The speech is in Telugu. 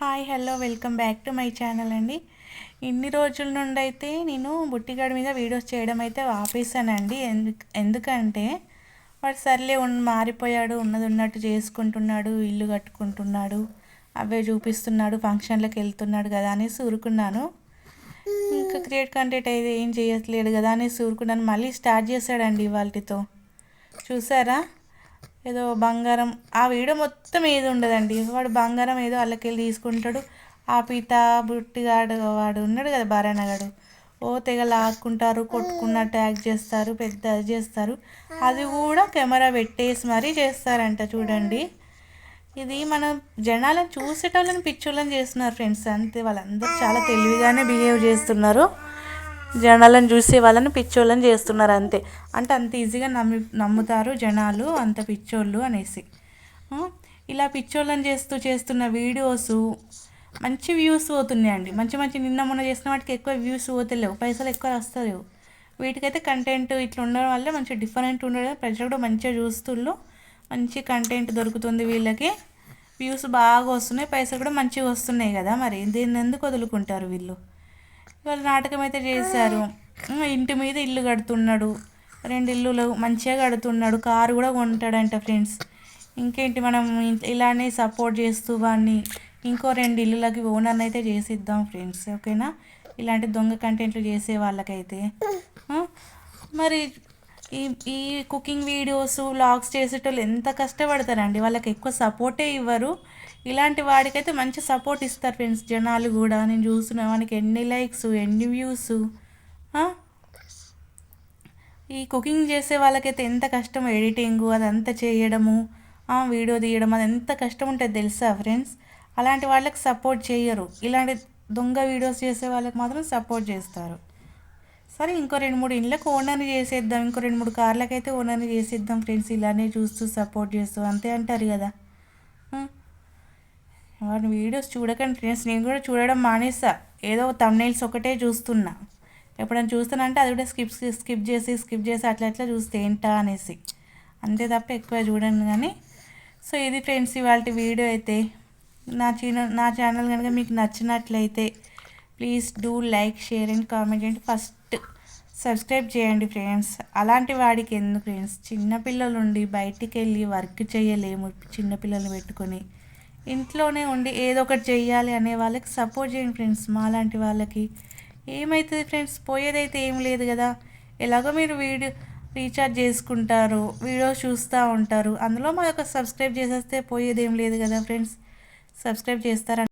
Hi hello welcome back to my channel అండి. ఇన్ని రోజుల నుండి అయితే నేను బుట్టిగాడి మీద వీడియోస్ చేయడం అయితే ఆపేసానండి. ఎందుకు ఎందుకంటే వాడు సర్లే మారిపోయాడు ఉన్నది ఉన్నట్టు చేసుకుంటున్నాడు ఇల్లు కట్టుకుంటున్నాడు అవే చూపిస్తున్నాడు ఫంక్షన్లకు వెళ్తున్నాడు కదా అనేసి ఊరుకున్నాను. ఇంకా క్రియేట్ కంటెంట్ అయితే ఏం చేయట్లేడు కదా అనేసి ఊరుకున్నాను. మళ్ళీ స్టార్ట్ చేశాడండి వాళ్ళతో చూసారా? ఏదో బంగారం ఆ వీడియో మొత్తం ఏది ఉండదండి. వాడు బంగారం ఏదో వాళ్ళకెళ్ళి తీసుకుంటాడు. ఆ పీత బుట్టిగాడు వాడు ఉన్నాడు కదా బారానగాడు. ఓ తెగ లాక్కుంటారు కొట్టుకున్న ట్యాగ్ చేస్తారు పెద్ద చేస్తారు. అది కూడా కెమెరా పెట్టేసి మరీ చేస్తారంట చూడండి. ఇది మన జనాలను చూసేటోళ్ళని పిచ్చోళ్ళని చేస్తున్నారు ఫ్రెండ్స్. అంతే వాళ్ళందరూ చాలా తెలివిగానే బిహేవ్ చేస్తున్నారు. జనాలను చూసి వాళ్ళని పిచ్చోళ్ళని చేస్తున్నారు అంతే. అంటే అంత ఈజీగా నమ్మి నమ్ముతారు జనాలు అంత పిచ్చోళ్ళు అనేసి. ఇలా పిచ్చోళ్ళని చేస్తూ చేస్తున్న వీడియోస్ మంచి వ్యూస్ పోతున్నాయండి. మంచి మంచి నిన్న మొన్న చేసిన వాటికి ఎక్కువ వ్యూస్ పోతలేవు. పైసలు ఎక్కువ వస్తలేవు వీటికైతే కంటెంట్ ఇట్లా ఉండడం వల్ల మంచి డిఫరెంట్ ఉండడం ప్రజలు కూడా మంచిగా చూస్తుళ్ళు. మంచి కంటెంట్ దొరుకుతుంది వీళ్ళకి. వ్యూస్ బాగా వస్తున్నాయి. పైసలు కూడా మంచిగా వస్తున్నాయి కదా మరి. దీన్ని ఎందుకు వదులుకుంటారు వీళ్ళు? వాళ్ళు నాటకం అయితే చేశారు ఇంటి మీద ఇల్లు కడుతున్నాడు. రెండు ఇల్లులు మంచిగా కడుతున్నాడు. కారు కూడా కొంటాడంట ఫ్రెండ్స్. ఇంకేంటి మనం ఇలానే సపోర్ట్ చేస్తూ వాడిని ఇంకో రెండు ఇల్లులకి ఓనర్ అయితే చేసిద్దాం ఫ్రెండ్స్. ఓకేనా? ఇలాంటి దొంగ కంటెంట్లు చేసే వాళ్ళకైతే. మరి ఈ ఈ కుకింగ్ వీడియోస్ వ్లాగ్స్ చేసేటోళ్ళు ఎంత కష్టపడతారండి? వాళ్ళకి ఎక్కువ సపోర్టే ఇవ్వరు. ఇలాంటి వాడికైతే మంచి సపోర్ట్ ఇస్తారు ఫ్రెండ్స్ జనాలు కూడా నేను చూస్తున్నా వానికి ఎన్ని లైక్స్ ఎన్ని వ్యూస్ ఈ కుకింగ్ చేసే వాళ్ళకైతే ఎంత కష్టం? ఎడిటింగ్ అదంతా చేయడము వీడియో తీయడం అది ఎంత కష్టం ఉంటుంది తెలుసా ఫ్రెండ్స్ అలాంటి వాళ్ళకి సపోర్ట్ చేయరు. ఇలాంటి దొంగ వీడియోస్ చేసే వాళ్ళకి మాత్రం సపోర్ట్ చేస్తారు. సరే ఇంకో రెండు మూడు ఇండ్లకు ఓనర్ని చేసేద్దాం. ఇంకో రెండు మూడు కార్లకైతే ఓనర్ని చేసేద్దాం ఫ్రెండ్స్. ఇలానే చూస్తూ సపోర్ట్ చేస్తూ అంతే అంటారు కదా. వాడి వీడియోస్ చూడకండి ఫ్రెండ్స్. నేను కూడా చూడడం మానేస్తా ఏదో తమ్నైల్స్ ఒకటే చూస్తున్నా. ఎప్పుడైనా చూస్తానంటే అది కూడా స్కిప్ స్కిప్ చేసి స్కిప్ చేసి అట్లా అట్లా చూస్తే ఏంటా అనేసి. అంతే తప్ప ఎక్కువ చూడండి కానీ. సో ఇది ఫ్రెండ్స్ ఇవాళ వీడియో అయితే. నా చిన్న నా ఛానల్ కనుక మీకు నచ్చినట్లయితే please do like share and comment and first subscribe చేయండి ఫ్రెండ్స్. అలాంటి వాడికి ఎందుకు ఫ్రెండ్స్? చిన్నపిల్లలు ఉండి బయటికి వెళ్ళి వర్క్ చేయలేము. చిన్నపిల్లలు పెట్టుకొని ఇంట్లోనే ఉండి ఏదో ఒకటి చేయాలి అనే వాళ్ళకి సపోర్ట్ చేయండి ఫ్రెండ్స్. మాలాంటి వాళ్ళకి ఏమవుతుంది ఫ్రెండ్స్? పోయేదైతే ఏం లేదు కదా. ఎలాగో మీరు వీడియో రీఛార్జ్ చేసుకుంటారు వీడియో చూస్తూ ఉంటారు. అందులో మా యొక్క సబ్స్క్రైబ్ చేసేస్తే పోయేది ఏం లేదు కదా ఫ్రెండ్స్. సబ్స్క్రైబ్ చేస్తారా